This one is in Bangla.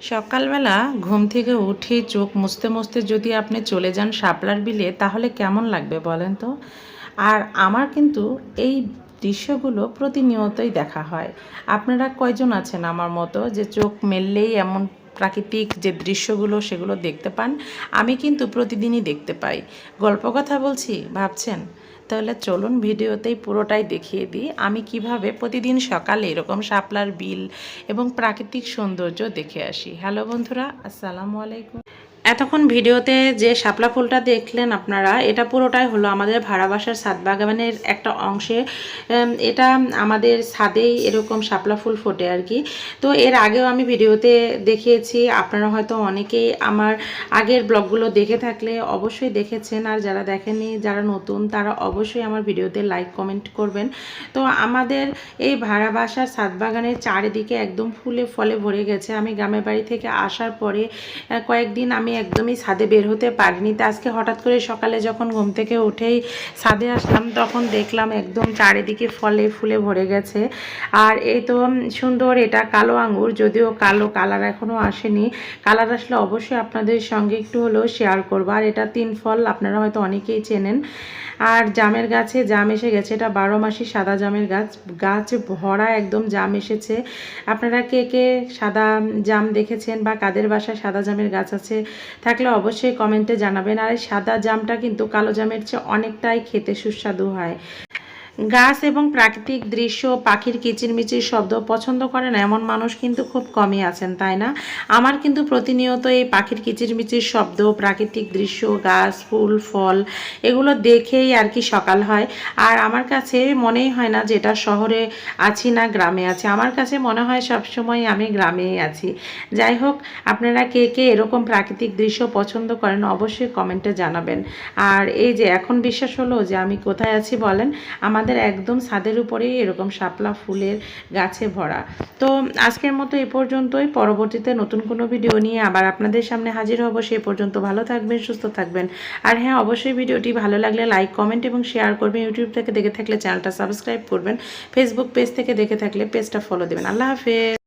সকালবেলা ঘুম থেকে উঠে চোখ মুছতে মুছতে যদি আপনি চলে যান শাপলার বিলে, তাহলে কেমন লাগবে বলেন তো? আর আমার কিন্তু এই দৃশ্যগুলো প্রতিনিয়তই দেখা হয়। আপনারা কয়জন আছেন আমার মতো? যে চোখ মেললেই এমন প্রাকৃতিক যে দৃশ্যগুলো সেগুলো দেখতে পান, আমি কিন্তু প্রতিদিনই দেখতে পাই। গল্প কথা বলছি, ভাবছেন? তাহলে চলুন ভিডিওতেই পুরোটাই দেখিয়ে দিই। আমি কীভাবে প্রতিদিন সকালে এরকম শাপলার বিল এবং প্রাকৃতিক সৌন্দর্য দেখে আসি। হ্যালো বন্ধুরা, আসসালামু আলাইকুম। এতক্ষণ ভিডিওতে যে শাপলা ফুলটা দেখলেন আপনারা, এটা পুরোটাই হলো আমাদের ভাড়া বাসার বাগানের একটা অংশে। এটা আমাদের ছাদেই এরকম শাপলা ফুল ফোটে আর কি। তো এর আগেও আমি ভিডিওতে দেখিয়েছি, আপনারা হয়তো অনেকেই আমার আগের ব্লগগুলো দেখে থাকলে অবশ্যই দেখেছেন। আর যারা দেখেননি, যারা নতুন, তারা অবশ্যই আমার ভিডিওতে লাইক কমেন্ট করবেন। তো আমাদের এই ভাড়া বাসার বাগানের চারিদিকে একদম ফুলে ফলে ভরে গেছে। আমি গ্রামের বাড়ি থেকে আসার পরে কয়েকদিন আমি একদমই ছাদে বের হতে পারিনি। তো আজকে হঠাৎ করে সকালে যখন ঘুম থেকে উঠেই ছাদে আসলাম, তখন দেখলাম একদম চারিদিকে ফলে ফুলে ভরে গেছে। আর এই তো সুন্দর এটা কালো আঙ্গুর, যদিও কালো কালার এখনও আসেনি। কালার আসলে অবশ্যই আপনাদের সঙ্গে একটু হলেও শেয়ার করব। আর এটা তিন ফল, আপনারা হয়তো অনেকেই চেনেন। আর জামের গাছে জাম এসে গেছে, এটা বারো মাসি সাদা জামের গাছ। গাছ ভরা একদম জাম এসেছে। আপনারা কে কে সাদা জাম দেখেছেন বা কাদের বাসায় সাদা জামের গাছ আছে থাকলে অবশ্যই কমেন্টে জানাবেন। আর এই সাদা জামটা কিন্তু কালো জামের চেয়ে অনেকটাই খেতে সুস্বাদু হয়। গাছ এবং প্রাকৃতিক দৃশ্য, পাখির কিচিরমিচির শব্দ পছন্দ করেন এমন মানুষ কিন্তু খুব কমই আছেন, তাই না? আমার কিন্তু প্রতিনিয়ত এই পাখির কিচিরমিচির শব্দ, প্রাকৃতিক দৃশ্য, গাছ, ফুল, ফল এগুলো দেখেই আর কি সকাল হয়। আর আমার কাছে মনেই হয় না যে এটা শহরে আছি না গ্রামে আছি। আমার কাছে মনে হয় সবসময় আমি গ্রামেই আছি। যাই হোক, আপনারা কে কে এরকম প্রাকৃতিক দৃশ্য পছন্দ করেন অবশ্যই কমেন্টে জানাবেন। আর এই যে এখন বিশ্বাস হলো যে আমি কোথায় আছি বলেন আমাদের একদম ছাদের উপরেই এরকম শাপলা ফুলের গাছে ভরা। তো আজকের মতো এ পর্যন্তই। পরবর্তীতে নতুন কোনো ভিডিও নিয়ে আবার আপনাদের সামনে হাজির হব। সে পর্যন্ত ভালো থাকবেন, সুস্থ থাকবেন। আর হ্যাঁ অবশ্যই ভিডিওটি ভালো লাগলে লাইক, কমেন্ট এবং শেয়ার করবেন। ইউটিউব থেকে দেখে থাকলে চ্যানেলটা সাবস্ক্রাইব করবেন। ফেসবুক পেজ থেকে দেখে থাকলে পেজটা ফলো দেবেন। আল্লাহ হাফেজ।